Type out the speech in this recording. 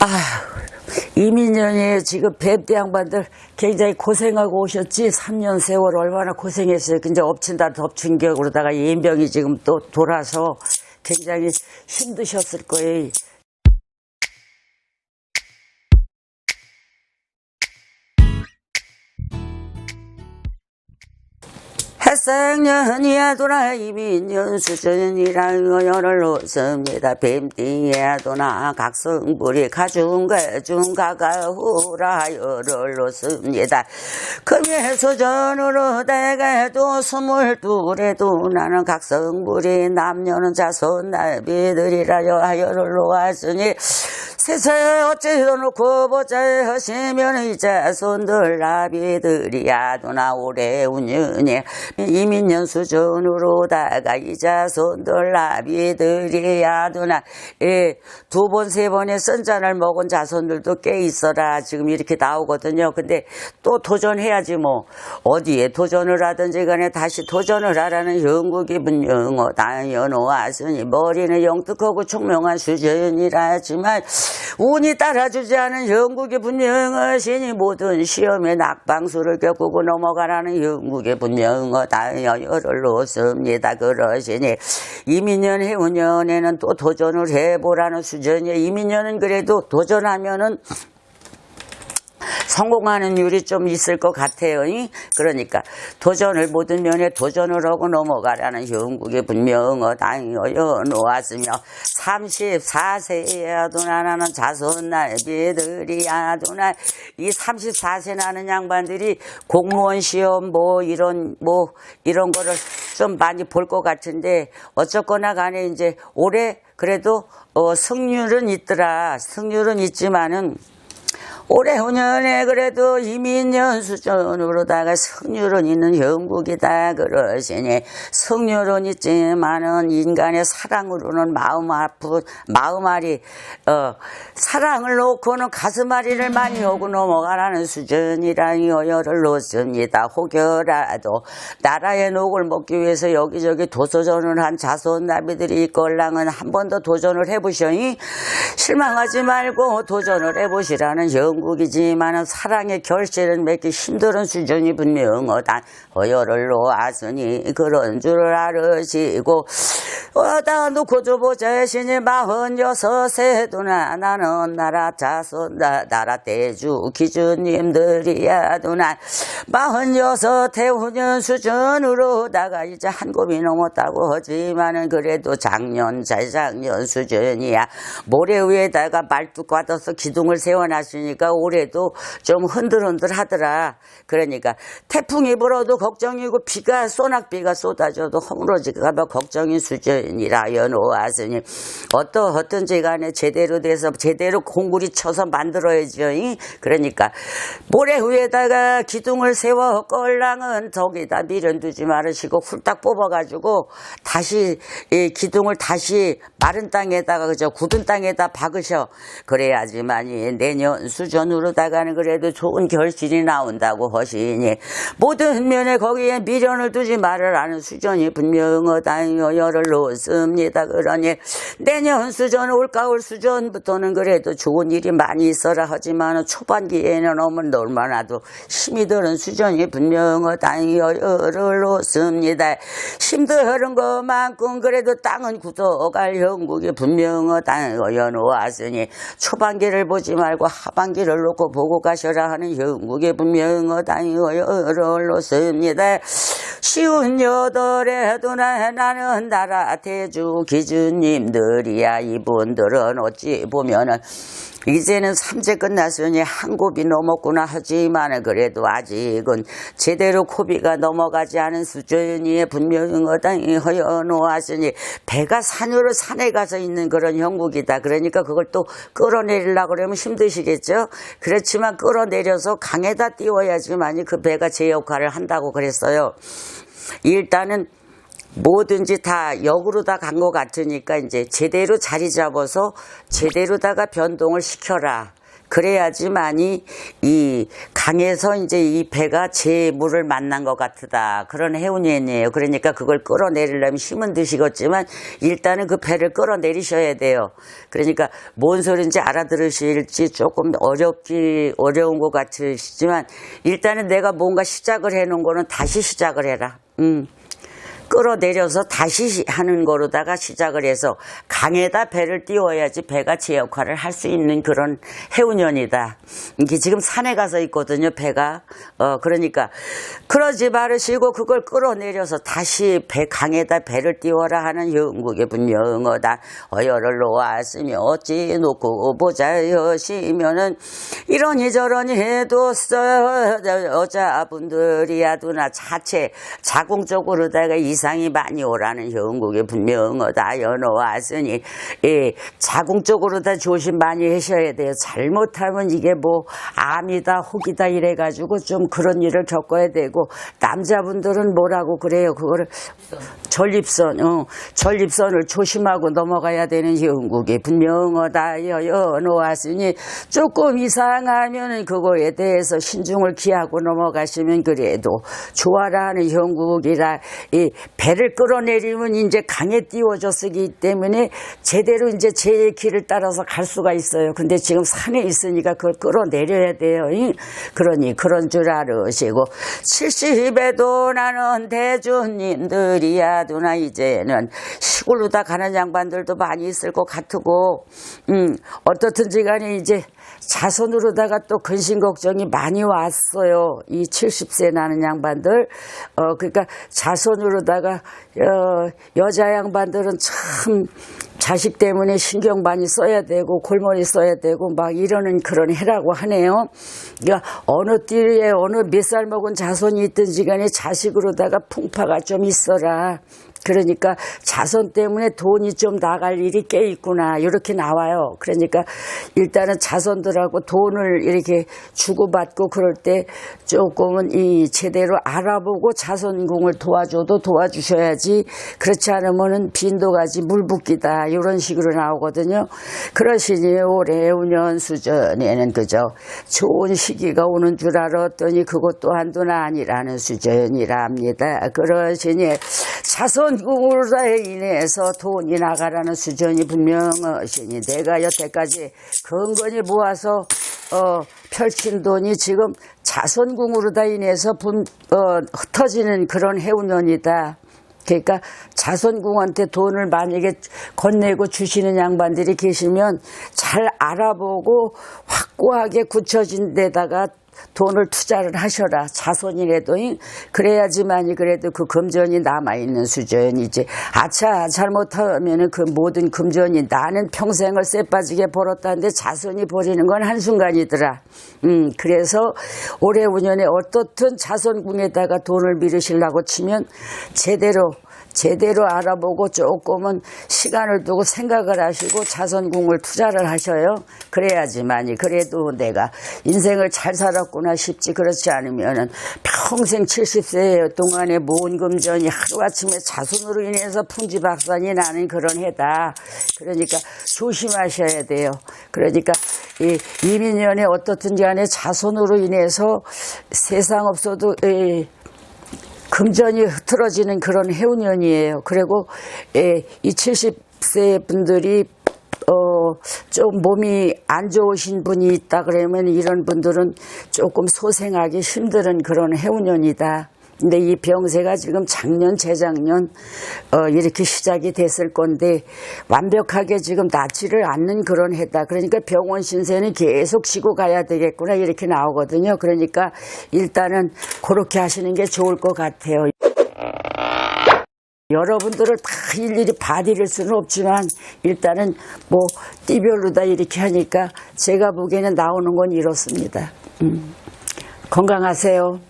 아, 이민년이 지금 뱀대 양반들 굉장히 고생하고 오셨지. 3년 세월 얼마나 고생했어요. 근데 엎친다 덮친 격으로다가 예병이 지금 또 돌아서 굉장히 힘드셨을 거예요. 햇생년이야 돌아 이민년 수전이랑 열을 놓습니다. 뱀띠야 도나 각성불이 가중가 중가가 후라 열을 놓습니다. 금일 수전으로 대개도 스물둘에도 나는 각성불이 남녀는 자손 나비들이라 열을 놓았으니 세상에 어찌도 놓고 보자 하시면 이 자손들 나비들이야. 도나 오래 운년이 이민년 수준으로다가 이 자손들 나비들이야. 도나 두번 세 번의 선잔을 먹은 자손들도 꽤 있어라. 지금 이렇게 나오거든요. 근데 또 도전해야지 뭐. 어디에 도전을 하든지 간에 다시 도전을 하라는 영국이 분명어 당연하으니 머리는 영특하고 총명한 수준이라 하지만 운이 따라주지 않은 영국의 분명하시니 모든 시험에 낙방수를 겪고 넘어가라는 영국의 분명하다 열을 놓습니다. 그러시니 이민년 해운년에는 또 도전을 해보라는 수준이에요 이민년은 그래도 도전하면은 성공하는 율이 좀 있을 것 같아요. 이? 그러니까 도전을 모든 면에 도전을 하고 넘어가라는 영국의 분명하다여 놓았으며 34세에도 나는 자손 날비들이야도 날이 34세 나는 양반들이 공무원 시험 뭐 이런 뭐 이런 거를 좀 많이 볼 것 같은데 어쨌거나 간에 이제 올해 그래도 어 승률은 있더라. 승률은 있지만은 올해 후년에 그래도 이민년 수준으로다가 성률은 있는 영국이다 그러시니 성률은 있지만은 인간의 사랑으로는 마음 아픈 마음 알이 어 사랑을 놓고는 가슴앓이를 많이 오고 넘어가라는 수준이라니 어여를 놓습니다. 혹여라도 나라의 녹을 먹기 위해서 여기저기 도서전을 한 자손 나비들이 있걸랑은 한 번 더 도전을 해보셔니 실망하지 말고 도전을 해보시라는 영 국이지만 사랑의 결실을 맺기 힘든 수준이 분명하다. 어여를 놓았으니 그런 줄 알으시고 어다 놓고 줘보자 신이 마흔 여섯에 도나 나는 나라 자손 나, 나라 대주 기준님들이야 도나 마흔 여섯 태후년 수준으로다가 이제 한 곱이 넘었다고 하지만은 그래도 작년 재작년 수준이야 모래 위에다가 말뚝 꽈둬서 기둥을 세워놨으니까 올해도 좀 흔들흔들 하더라. 그러니까 태풍이 불어도 걱정이고 비가 소낙비가 쏟아져도 허물어질까봐 걱정인 수준이라 여놓았으니 어떠하든지 간에 제대로 돼서 제대로 공구리 쳐서 만들어야죠 이? 그러니까 모래 위에다가 기둥을 세워 껄랑은 저기다 미련 두지 말으시고 훌딱 뽑아가지고 다시 이 기둥을 다시 마른 땅에다가 그저 굳은 땅에다 박으셔. 그래야지만이 내년 수준 으로다가는 그래도 좋은 결실이 나온다고 하시니 모든 면에 거기에 미련을 두지 말으라는 수준이 분명하다 열을 놓습니다. 그러니 내년 수준 올가을 수준부터는 그래도 좋은 일이 많이 있어라 하지만 초반기에는 오면 얼마나도 힘이 드는 수준이 분명하다 열을 놓습니다. 힘드는 것만큼 그래도 땅은 굳어갈 형국이 분명하다 여놓았으니 초반기를 보지 말고 하반기를 놓고 보고 가셔라 하는 형국이 분명하다 열을 놓습니다. 쉬운 여덟에도 나, 나는 나라 대주 기준님들이야. 이분들은 어찌 보면은 이제는 삼재 끝났으니 한 곱이 넘었구나 하지만 그래도 아직은 제대로 고비가 넘어가지 않은 수준이 분명하다 허여놓았으니 배가 산으로 산에 가서 있는 그런 형국이다. 그러니까 그걸 또 끌어내리려고 그러면 힘드시겠죠? 그렇지만 끌어내려서 강에다 띄워야지만이 그 배가 제 역할을 한다고 그랬어요. 일단은 뭐든지 다 역으로 다 간 것 같으니까 이제 제대로 자리 잡아서 제대로다가 변동을 시켜라. 그래야지만이 이 강에서 이제 이 배가 제 물을 만난 것 같다. 그런 해운년이에요. 그러니까 그걸 끌어내리려면 힘은 드시겠지만 일단은 그 배를 끌어내리셔야 돼요. 그러니까 뭔 소리인지 알아들으실지 조금 어렵기, 어려운 것 같으시지만 일단은 내가 뭔가 시작을 해 놓은 거는 다시 시작을 해라. 음. 끌어내려서 다시 시- 하는 거로다가 시작을 해서 강에다 배를 띄워야지 배가 제 역할을 할 수 있는 그런 해운년이다. 이게 지금 산에 가서 있거든요, 배가. 어, 그러니까 그러지 말으시고 그걸 끌어내려서 다시 배 강에다 배를 띄워라 하는 영국의 분명하다. 어여를 놓았으니 어찌 놓고 보자 여시면은 이러니 저러니 해도 써 여자분들이야 누나 자체 자궁적으로다가 이 상이 많이 오라는 형국에 분명하다 연어왔으니 예, 자궁적으로 다 조심 많이 하셔야 돼요. 잘못하면 이게 뭐 암이다 혹이다 이래가지고 좀 그런 일을 겪어야 되고 남자분들은 뭐라고 그래요? 그거를 전립선 어, 전립선을 조심하고 넘어가야 되는 형국에 분명하다 연어왔으니 조금 이상하면 그거에 대해서 신중을 기하고 넘어가시면 그래도 좋아라 하는 형국이라 이 배를 끌어내리면 이제 강에 띄워졌기 때문에 제대로 이제 제 길을 따라서 갈 수가 있어요. 근데 지금 산에 있으니까 그걸 끌어내려야 돼요. 이. 그러니 그런 줄 알으시고 70에도 나는 대주님들이야 누나 이제는 시골로 다 가는 양반들도 많이 있을 것 같고 음 어떻든지 간에 이제 자손으로다가 또 근심 걱정이 많이 왔어요. 이 70세 나는 양반들. 어, 그러니까 자손으로다가, 어, 여자 양반들은 참 자식 때문에 신경 많이 써야 되고 골머리 써야 되고 막 이러는 그런 해라고 하네요. 그러니까 어느 띠에 어느 몇 살 먹은 자손이 있든지 간에 자식으로다가 풍파가 좀 있어라. 그러니까 자손 때문에 돈이 좀 나갈 일이 꽤 있구나 이렇게 나와요. 그러니까 일단은 자손들하고 돈을 이렇게 주고받고 그럴 때 조금은 이 제대로 알아보고 자손궁을 도와줘도 도와주셔야지 그렇지 않으면은 빈도가지 물붓기다 이런 식으로 나오거든요. 그러시니 올해 운년 수전에는 그저 좋은 시기가 오는 줄 알았더니 그것 또한도 아니라는 수전이랍니다. 그러시니 자손 궁으로 인해서 돈이 나가라는 수전이 분명하시니 내가 여태까지 근근히 모아서 어, 펼친 돈이 지금 자손궁으로 다 인해서 분, 어, 흩어지는 그런 해운년이다. 그러니까 자손궁한테 돈을 만약에 건네고 주시는 양반들이 계시면 잘 알아보고 확고하게 굳혀진 데다가 돈을 투자를 하셔라. 자손이라도 그래야지만이 그래도 그 금전이 남아 있는 수준이지. 아차 잘못하면 그 모든 금전이 나는 평생을 쎄빠지게 벌었다는데 자손이 버리는 건 한순간이더라. 음, 그래서 올해 운년에 어떻든 자손궁에다가 돈을 밀으시려고 치면 제대로 제대로 알아보고 조금은 시간을 두고 생각을 하시고 자선궁을 투자를 하셔요. 그래야지만이 그래도 내가 인생을 잘 살았구나 싶지 그렇지 않으면은 평생 70세 동안에 모은 금전이 하루아침에 자손으로 인해서 풍지박산이 나는 그런 해다. 그러니까 조심하셔야 돼요. 그러니까 이 이민년에 어떻든지 간에 자손으로 인해서 세상 없어도 이 금전이 흐트러지는 그런 해운년이에요. 그리고 예, 이 70세 분들이 어, 좀 몸이 안 좋으신 분이 있다 그러면 이런 분들은 조금 소생하기 힘든 그런 해운년이다. 근데 이 병세가 지금 작년, 재작년, 어, 이렇게 시작이 됐을 건데, 완벽하게 지금 낫지를 않는 그런 해다. 그러니까 병원 신세는 계속 쉬고 가야 되겠구나, 이렇게 나오거든요. 그러니까 일단은 그렇게 하시는 게 좋을 것 같아요. 여러분들을 다 일일이 봐드릴 수는 없지만 일단은 뭐 띠별로 다 이렇게 하니까 제가 보기에는 나오는 건 이렇습니다. 음. 건강하세요.